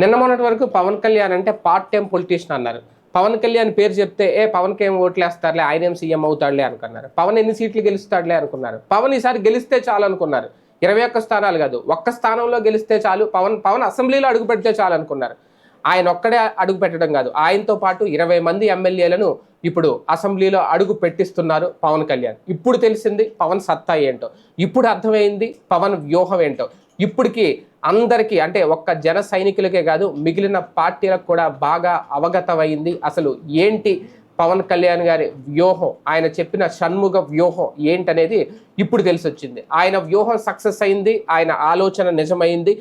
నిన్న మొన్నటి వరకు పవన్ కళ్యాణ్ అంటే పార్ట్ టైం పొలిటీషియన్ అన్నారు. పవన్ కళ్యాణ్ పేరు చెప్తే ఏ పవన్కి ఏం ఓట్లేస్తారులే ఆయన ఏం సీఎం అవుతాడులే అనుకున్నారు. పవన్ ఎన్ని సీట్లు గెలుస్తాడులే అనుకున్నారు. పవన్ ఈసారి గెలిస్తే చాలు అనుకున్నారు. ఇరవై ఒక్క స్థానాలు కాదు ఒక్క స్థానంలో గెలిస్తే చాలు పవన్ పవన్ అసెంబ్లీలో అడుగు పెడితే చాలు అనుకున్నారు. ఆయన ఒక్కడే అడుగు పెట్టడం కాదు ఆయనతో పాటు ఇరవై మంది ఎమ్మెల్యేలను ఇప్పుడు అసెంబ్లీలో అడుగు పెట్టిస్తున్నారు పవన్ కళ్యాణ్. ఇప్పుడు తెలిసింది పవన్ సత్తా ఏంటో ఇప్పుడు అర్థమైంది పవన్ వ్యూహం ఏంటో. ఇప్పటికి అందరికీ అంటే ఒక్క జన సైనికులకే కాదు మిగిలిన పార్టీలకు కూడా బాగా అవగతమైంది. అసలు ఏంటి పవన్ కళ్యాణ్ గారి వ్యూహం? ఆయన చెప్పిన షణ్ముఖ వ్యూహం ఏంటనేది ఇప్పుడు తెలిసొచ్చింది. ఆయన వ్యూహం సక్సెస్ అయింది ఆయన ఆలోచన నిజమైంది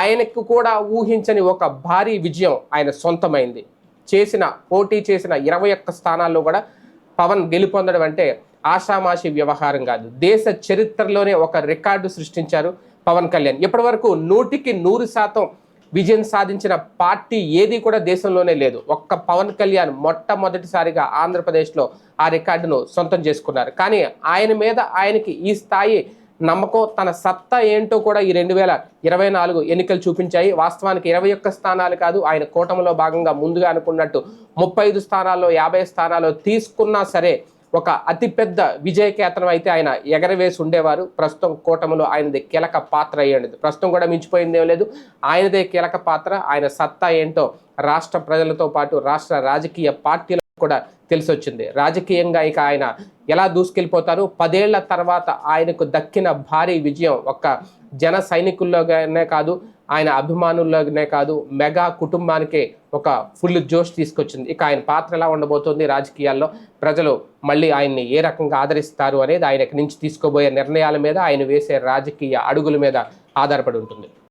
ఆయనకు కూడా ఊహించని ఒక భారీ విజయం ఆయన సొంతమైంది. చేసిన పోటీ చేసిన ఇరవై ఒక్క స్థానాల్లో కూడా పవన్ గెలుపొందడం అంటే ఆషామాషి వ్యవహారం కాదు. దేశ చరిత్రలోనే ఒక రికార్డు సృష్టించారు. పవన్ కళ్యాణ్. ఇప్పటి వరకు నూటికి నూరు శాతం విజయం సాధించిన పార్టీ ఏది కూడా దేశంలోనే లేదు. ఒక్క పవన్ కళ్యాణ్ మొట్టమొదటిసారిగా ఆంధ్రప్రదేశ్లో ఆ రికార్డును సొంతం చేసుకున్నారు. కానీ ఆయన మీద ఆయనకి ఈ స్థాయి నమ్మకం తన సత్తా ఏంటో కూడా ఈ రెండు వేల ఇరవై నాలుగు ఎన్నికలు చూపించాయి. వాస్తవానికి ఇరవై ఒక్క స్థానాలు కాదు ఆయన కూటమిలో భాగంగా ముందుగా అనుకున్నట్టు ముప్పై ఐదు స్థానాల్లో యాభై స్థానాల్లో తీసుకున్నా సరే ఒక అతిపెద్ద విజయకేతనం అయితే ఆయన ఎగరవేసి ఉండేవారు. ప్రస్తుతం కూటమిలో ఆయనది కీలక పాత్ర అయ్యేది ప్రస్తుతం కూడా మించిపోయిందేం లేదు. ఆయనదే కీలక పాత్ర. ఆయన సత్తా ఏంటో రాష్ట్ర ప్రజలతో పాటు రాష్ట్ర రాజకీయ పార్టీలకు కూడా తెలిసొచ్చింది. రాజకీయంగా ఇక ఆయన ఎలా దూసుకెళ్ళిపోతారు? పదేళ్ళ తర్వాత ఆయనకు దక్కిన భారీ విజయం ఒక్క జన సైనికుల్లోనే కాదు ఆయన అభిమానుల్లోనే కాదు మెగా కుటుంబానికే ఒక ఫుల్ జోష్ తీసుకొచ్చింది. ఇక ఆయన పాత్ర ఎలా ఉండబోతోంది రాజకీయాల్లో? ప్రజలు మళ్ళీ ఆయన్ని ఏ రకంగా ఆదరిస్తారు అనేది ఆయనకి నుంచి తీసుకోబోయే నిర్ణయాల మీద ఆయన వేసే రాజకీయ అడుగుల మీద ఆధారపడి ఉంటుంది.